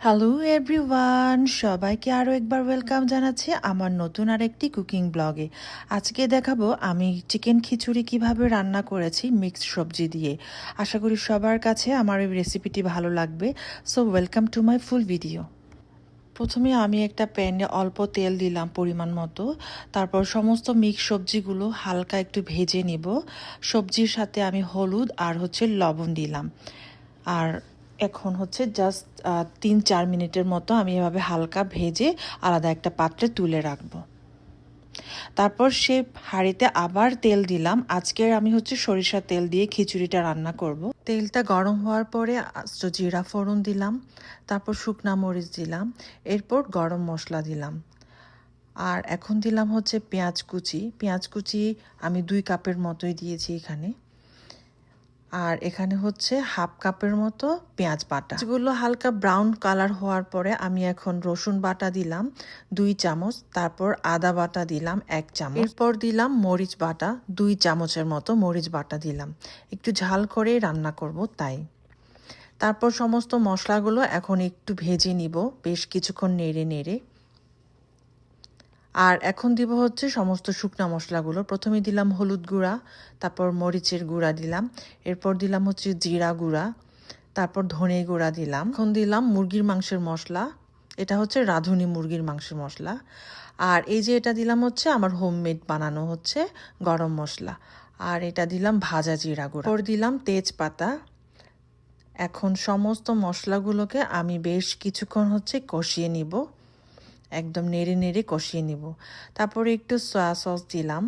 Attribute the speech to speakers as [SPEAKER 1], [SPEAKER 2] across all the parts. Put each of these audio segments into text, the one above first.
[SPEAKER 1] Hello everyone সবাইকে আরও একবার ওয়েলকাম জানাচ্ছি আমার নতুন আরেকটি কুকিং ব্লগে আজকে দেখাবো আমি চিকেন খিচুড়ি কীভাবে রান্না করেছি মিক্সড সবজি দিয়ে। আশা করি সবার কাছে আমার এই রেসিপিটি ভালো লাগবে। So welcome to my full video প্রথমে আমি একটা প্যানে অল্প তেল দিলাম পরিমাণ মতো। তারপর সমস্ত মিক্স সবজিগুলো হালকা একটু ভেজে নিব। সবজির সাথে আমি হলুদ আর হচ্ছে লবণ দিলাম। আর এখন হচ্ছে জাস্ট তিন, চার মিনিটের মতো আমি এভাবে হালকা ভেজে আলাদা একটা পাত্রে তুলে রাখব। তারপর সে হাঁড়িতে আবার তেল দিলাম। আজকের আমি হচ্ছে সরিষার তেল দিয়ে খিচুড়িটা রান্না করব। তেলটা গরম হওয়ার পরে জিরা ফোড়ন দিলাম, তারপর শুকনা মরিচ দিলাম, এরপর গরম মশলা দিলাম। আর এখন দিলাম হচ্ছে পেঁয়াজ কুচি। পেঁয়াজ কুচি আমি দুই কাপের মতোই দিয়েছি এখানে। আর এখানে হচ্ছে হাফ কাপের মতো পেঁয়াজ বাটা। যেগুলো হালকা ব্রাউন কালার হওয়ার পরে আমি এখন রসুন বাটা দিলাম, দুই চামচ, তারপর আদা বাটা দিলাম, এক চামচ। এরপর দিলাম মরিচ বাটা, দুই চামচের মতো মরিচ বাটা দিলাম। একটু ঝাল করে রান্না করব তাই। তারপর সমস্ত মশলাগুলো এখন একটু ভেজে নিব, বেশ কিছুক্ষণ নেড়ে নেড়ে। আর এখন দিব হচ্ছে সমস্ত শুকনো মশলাগুলো। প্রথমে দিলাম হলুদ গুঁড়া, তারপর মরিচের গুঁড়া দিলাম, এরপর দিলাম হচ্ছে জিরা গুঁড়া, তারপর ধনে গুঁড়া দিলাম। এখন দিলাম মুরগির মাংসের মশলা, এটা হচ্ছে রাঁধুনি মুরগির মাংসের মশলা। আর এই যে এটা দিলাম হচ্ছে আমার হোমমেড বানানো হচ্ছে গরম মশলা। আর এটা দিলাম ভাজা জিরা গুঁড়া। পর দিলাম তেজপাতা। এখন সমস্ত মশলাগুলোকে আমি বেশ কিছুক্ষণ হচ্ছে কষিয়ে নিব। একদম নেড়ে নেড়ে কষিয়ে নিব। তারপরে একটু সয়া সস দিলাম।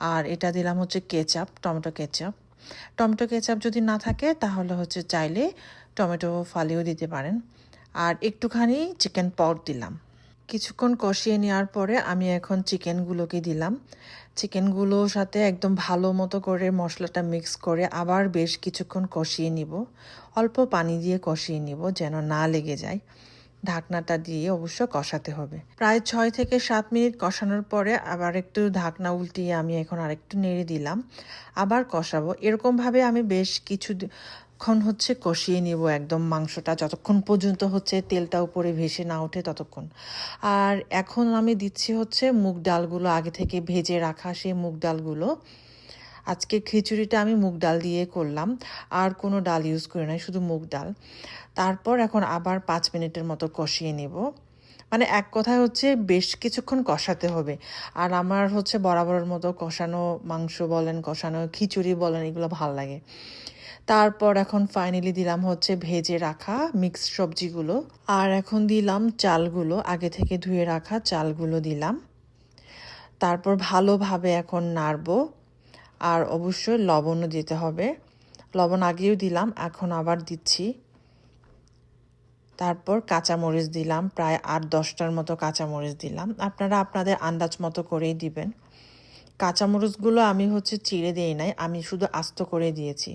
[SPEAKER 1] আর এটা দিলাম হচ্ছে ketchup tomato ketchup tomato ketchup যদি না থাকে তাহলে হচ্ছে চাইলে টমেটো ফালিও দিতে পারেন। আর একটুখানি চিকেন পট দিলাম। কিছুক্ষণ কষিয়ে নেওয়ার পরে আমি এখন চিকেনগুলোকে দিলাম। চিকেনগুলোর সাথে একদম ভালো মতো করে মশলাটা মিক্স করে আবার বেশ কিছুক্ষণ কষিয়ে নিব। অল্প পানি দিয়ে কষিয়ে নিব যেন না লেগে যায়। ঢাকনাটা দিয়ে অবশ্য কষাতে হবে। প্রায় ছয় থেকে সাত মিনিট কষানোর পরে আবার একটু ঢাকনা উল্টিয়ে আমি এখন আরেকটু নেড়ে দিলাম। আবার কষাবো। এরকমভাবে আমি বেশ কিছু ক্ষণ হচ্ছে কষিয়ে নিব একদম মাংসটা। যতক্ষণ পর্যন্ত হচ্ছে তেলটা উপরে ভেসে না ওঠে ততক্ষণ। আর এখন আমি দিচ্ছি হচ্ছে মুগ ডালগুলো আগে থেকে ভেজে রাখা সেই মুগ ডালগুলো। আজকে খিচুড়িটা আমি মুগ ডাল দিয়ে করলাম। আর কোনো ডাল ইউজ করি নাই, শুধু মুগ ডাল। তারপর এখন আবার পাঁচ মিনিটের মতো কষিয়ে নেব। মানে এক কথায় হচ্ছে বেশ কিছুক্ষণ কষাতে হবে। আর আমার হচ্ছে বরাবরের মতো কষানো মাংস বলেন, কষানো খিচুড়ি বলেন, এগুলো ভালো লাগে। তারপর এখন ফাইনালি দিলাম হচ্ছে ভেজে রাখা মিক্সড সবজিগুলো। আর এখন দিলাম চালগুলো, আগে থেকে ধুয়ে রাখা চালগুলো দিলাম। তারপর ভালোভাবে এখন নাড়বো। আর অবশ্যই লবণও দিতে হবে। লবণ আগেও দিলাম, এখন আবার দিচ্ছি। তারপর কাঁচামরিচ দিলাম, প্রায় আট দশটার মতো কাঁচামরিচ দিলাম। আপনারা আপনাদের আন্দাজ মতো করেই দিবেন। কাঁচামরিচগুলো আমি হচ্ছে চিড়ে দিই নাই, আমি শুধু আস্ত করে দিয়েছি।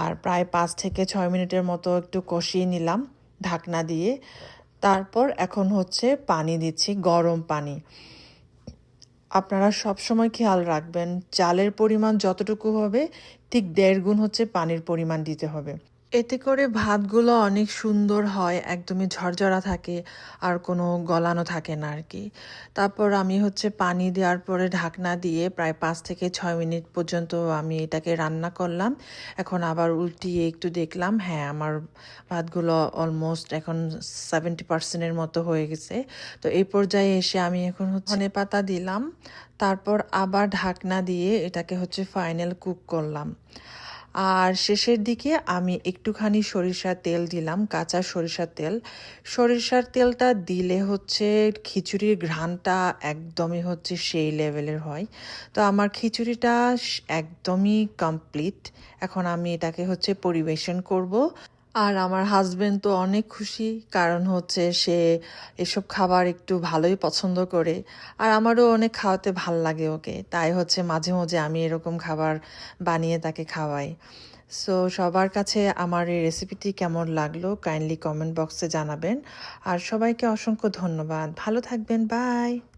[SPEAKER 1] আর প্রায় পাঁচ থেকে ছয় মিনিটের মতো একটু কষিয়ে নিলাম ঢাকনা দিয়ে। তারপর এখন হচ্ছে পানি দিচ্ছি, গরম পানি। আপনারা সব সময় খেয়াল রাখবেন, চালের পরিমাণ যতটুকু হবে, ঠিক দেড় গুণ হচ্ছে পানির পরিমাণ দিতে হবে। এতে করে ভাতগুলো অনেক সুন্দর হয়, একদমই ঝরঝরা থাকে আর কোনো গলানো থাকে না আর কি তারপর আমি হচ্ছে পানি দেওয়ার পরে ঢাকনা দিয়ে প্রায় পাঁচ থেকে ছয় মিনিট পর্যন্ত আমি এটাকে রান্না করলাম। এখন আবার উল্টিয়ে একটু দেখলাম হ্যাঁ আমার ভাতগুলো অলমোস্ট এখন সেভেন্টি পার্সেন্টের মতো হয়ে গেছে। তো এই পর্যায়ে এসে আমি এখন হচ্ছে পাতা দিলাম, তারপর আবার ঢাকনা দিয়ে এটাকে হচ্ছে ফাইনাল কুক করলাম। আর শেষের দিকে আমি একটুখানি সরিষার তেল দিলাম, কাঁচা সরিষার তেল। সরিষার তেলটা দিলে হচ্ছে খিচুড়ির ঘ্রাণটা একদমই হচ্ছে সেই লেভেলের হয়। তো আমার খিচুড়িটা একদমই কমপ্লিট। এখন আমি এটাকে হচ্ছে পরিবেশন করব। আর আমার হাজবেন্ড তো অনেক খুশি, কারণ হচ্ছে সে এসব খাবার একটু ভালোই পছন্দ করে। আর আমারও অনেক খাওয়াতে ভালো লাগে ওকে। তাই হচ্ছে মাঝে মাঝে আমি এরকম খাবার বানিয়ে তাকে খাওয়াই। সো সবার কাছে আমার এই রেসিপিটি কেমন লাগল কাইন্ডলি কমেন্ট বক্সে জানাবেন। আর সবাইকে অসংখ্য ধন্যবাদ। ভালো থাকবেন বাই